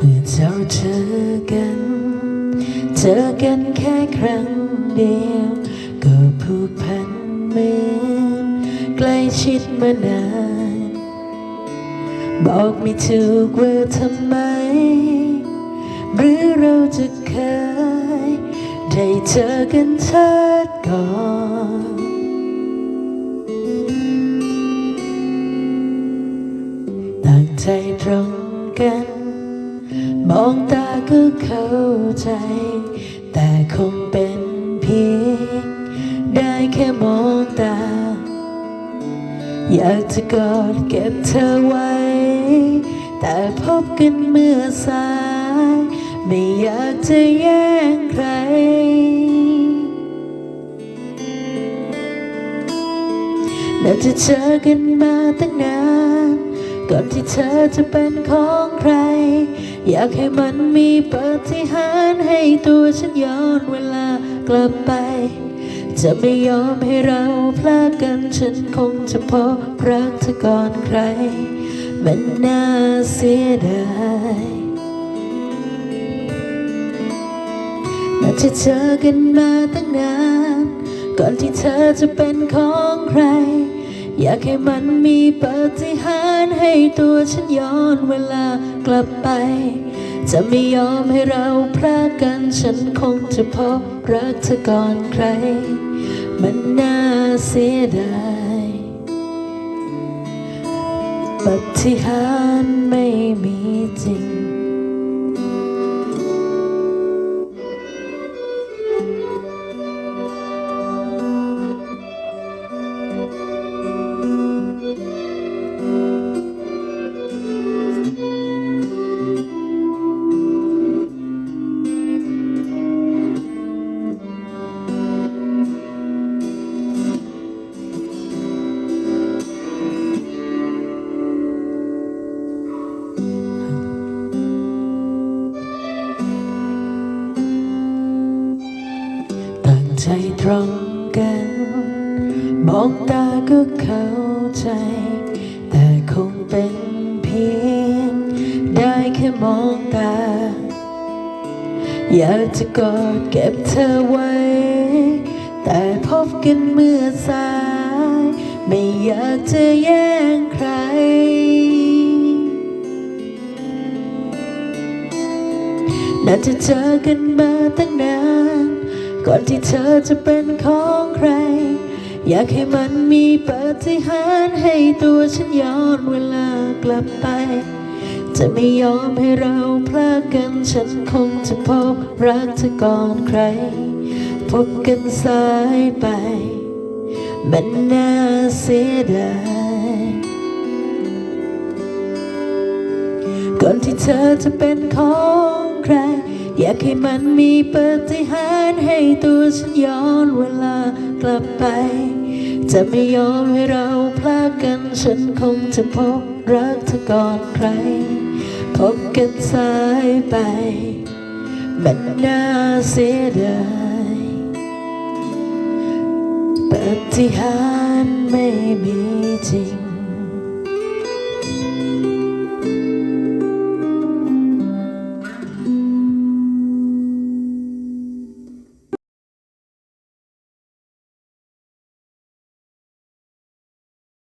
เมื่อเราเจอกัน เจอกันแค่ครั้งเดียว ก็ผูกพันเหมือนใกล้ชิดมานาน บอกไม่ถูกว่าทำไม หรือเราจะเคยได้เจอกันชาติก่อนต่างใจตรงกัน มองตาก็เข้าใจ แต่คงเป็นเพียงได้แค่มองตา อยากจะกอดเก็บเธอไว้ แต่พบกันเมื่อสาย ไม่อยากจะแย่งใครน่าจะเจอกันมาตั้งนาน ก่อนที่เธอจะเป็นของใคร อยากให้มันมีปาฏิหารย์ให้ตัวฉันย้อนเวลากลับไป จะไม่ยอมให้เราพลาดกันฉันคงจะพบรักเธอก่อนใคร มันน่าเสียดายน่าจะเจอกันมาตั้งนาน ก่อนที่เธอจะเป็นของใคร อยากให้มันมีปาฏิหารย์ ให้ตัวฉันย้อนเวลากลับไป จะไม่ยอมให้เราพลาดกันฉันคงจะพบรักเธอก่อนใคร มันน่าเสียดายปฏิหารไม่มีจริง ใจตรงกัน มองตาก็เข้าใจ แต่คงเป็นเพียง ได้แค่มองตา อยากจะกอดเก็บเธอไว้ แต่พบกันเมื่อสาย ไม่อยากจะแย่งใครน่าจะเจอกันมาตั้งนาน ก่อนที่เธอจะเป็นของใคร อยากให้มันมีปาฏิหารย์ให้ตัวฉันย้อนเวลากลับไป จะไม่ยอมให้เราพลาดกันฉันคงจะพบรักเธอก่อนใคร พบกันสายไป มันน่าเสียดายก่อนที่เธอจะเป็นของใคร อยากให้มันมีปฏิหารให้ตัวฉันย้อนเวลากลับไป จะไม่ยอมให้เราพลาดกันฉันคงจะพบรักเธอก่อนใคร พบกันสายไป มันน่าเสียดายปฏิหารไม่มีจริง